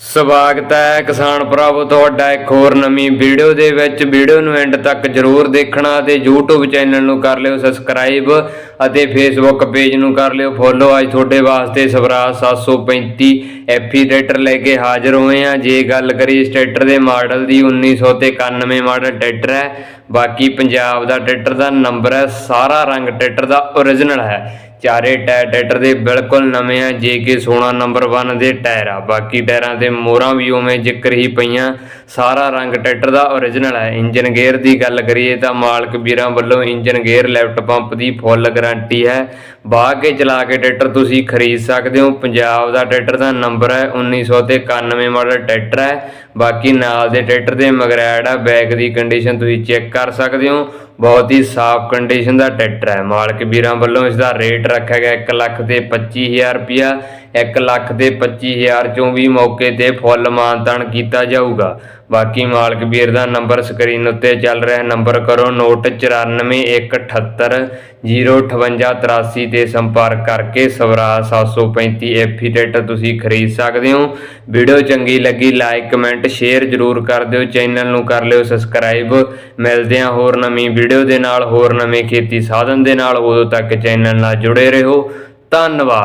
ਸਵਾਗਤ ਹੈ ਕਿਸਾਨ ਭਰਾਵੋ ਤੁਹਾਡਾ ਇੱਕ ਹੋਰ ਨਵੀਂ ਵੀਡੀਓ ਦੇ ਵਿੱਚ। ਵੀਡੀਓ ਨੂੰ ਐਂਡ ਤੱਕ ਜਰੂਰ ਦੇਖਣਾ ਤੇ YouTube ਚੈਨਲ ਨੂੰ ਕਰ ਲਿਓ ਸਬਸਕ੍ਰਾਈਬ ਅਤੇ Facebook ਪੇਜ ਨੂੰ ਕਰ ਲਿਓ ਫੋਲੋ ਅੱਜ ਤੁਹਾਡੇ ਵਾਸਤੇ ਸਵਰਾਜ 735 ਐਫੀ ਟਰੈਕਟਰ ਲੈ ਕੇ ਹਾਜ਼ਰ ਹੋਏ ਆ ਜੇ ਗੱਲ ਕਰੀਏ ਇਸ ਟਰੈਕਟਰ ਦੇ ਮਾਡਲ ਦੀ 1991 ਮਾਡਲ ਟਰੈਕਟਰ ਹੈ। ਬਾਕੀ ਪੰਜਾਬ ਦਾ ਟਰੈਕਟਰ ਦਾ ਨੰਬਰ ਹੈ, ਸਾਰਾ ਰੰਗ ਟਰੈਕਟਰ ਦਾ ਓਰੀਜਨਲ ਹੈ। ਚਾਰੇ ਟਾਇਰ ਟਰੈਕਟਰ ਦੇ ਬਿਲਕੁਲ ਨਵੇਂ ਆ, ਜੇ ਕਿ 16 ਨੰਬਰ 1 ਦੇ ਟਾਇਰ ਆ। ਬਾਕੀ ਟਾਇਰਾਂ ਤੇ ਮੋਹਰਾਂ ਵੀ ਉਵੇਂ ਜ਼ਿਕਰ ਹੀ ਪਈਆਂ। ਸਾਰਾ ਰੰਗ ਟਰੈਕਟਰ ਦਾ ਓਰੀਜਨਲ ਹੈ ਇੰਜਨ ਗੇਅਰ ਦੀ ਗੱਲ ਕਰੀਏ ਤਾਂ ਮਾਲਕ ਵੀਰਾਂ ਵੱਲੋਂ ਇੰਜਨ ਗੇਅਰ ਲੈਫਟ ਪੰਪ ਦੀ ਫੁੱਲ ਗਾਰੰਟੀ ਹੈ। ਬਾਹ ਕੇ ਚਲਾ ਕੇ ਟਰੈਕਟਰ ਤੁਸੀਂ ਖਰੀਦ ਸਕਦੇ ਹੋ। ਪੰਜਾਬ ਦਾ ਟਰੈਕਟਰ ਦਾ ਨੰਬਰ ਹੈ 1991 ਮਾਡਲ ਟਰੈਕਟਰ ਹੈ। ਬਾਕੀ ਨਾਲ ਦੇ ਟਰੈਕਟਰ ਦੇ ਮਗਰੈਡ ਆ, ਬੈਕ ਦੀ ਕੰਡੀਸ਼ਨ ਤੁਸੀਂ ਚੈੱਕ ਕਰ ਸਕਦੇ ਹੋ। ਬਹੁਤ ਹੀ ਸਾਫ਼ ਕੰਡੀਸ਼ਨ ਦਾ ਟਰੈਕਟਰ ਹੈ। ਮਾਲਕ ਵੀਰਾਂ ਵੱਲੋਂ ਇਸ ਦਾ ਰੇਟ ਰੱਖਿਆ ਗਿਆ 1 ਲੱਖ ਤੇ 25000 ਰੁਪਿਆ 1 ਲੱਖ ਤੇ 25000 ਚੋਂ ਵੀ ਮੌਕੇ ਤੇ ਫੁੱਲ ਮਾਨਤਾਨ ਕੀਤਾ ਜਾਊਗਾ। ਬਾਕੀ ਮਾਲਕ ਵੀਰ ਦਾ ਨੰਬਰ ਸਕਰੀਨ ਉੱਤੇ ਚੱਲ ਰਿਹਾ ਨੰਬਰ ਕਰੋ ਨੋਟ 9417 05883 ਤੇ ਸੰਪਰਕ ਕਰਕੇ ਸਵਰਾਜ 735 ਐਫੀ ਟਰੈਕਟਰ ਤੁਸੀਂ ਖਰੀਦ ਸਕਦੇ ਹੋ। ਵੀਡੀਓ ਚੰਗੀ ਲੱਗੀ ਲਾਈਕ, ਕਮੈਂਟ, ਸ਼ੇਅਰ ਜ਼ਰੂਰ ਕਰ ਦਿਓ। ਚੈਨਲ ਨੂੰ ਕਰ ਲਿਓ ਸਬਸਕ੍ਰਾਈਬ। ਮਿਲਦੇ ਹਾਂ ਹੋਰ ਨਵੀਂ ਵੀਡੀਓ ਦੇ ਨਾਲ, ਹੋਰ ਨਵੇਂ ਖੇਤੀ ਸਾਧਨ ਦੇ ਨਾਲ ਉਦੋਂ ਤੱਕ ਚੈਨਲ ਨਾਲ ਜੁੜੇ ਰਹੋ। ਧੰਨਵਾਦ।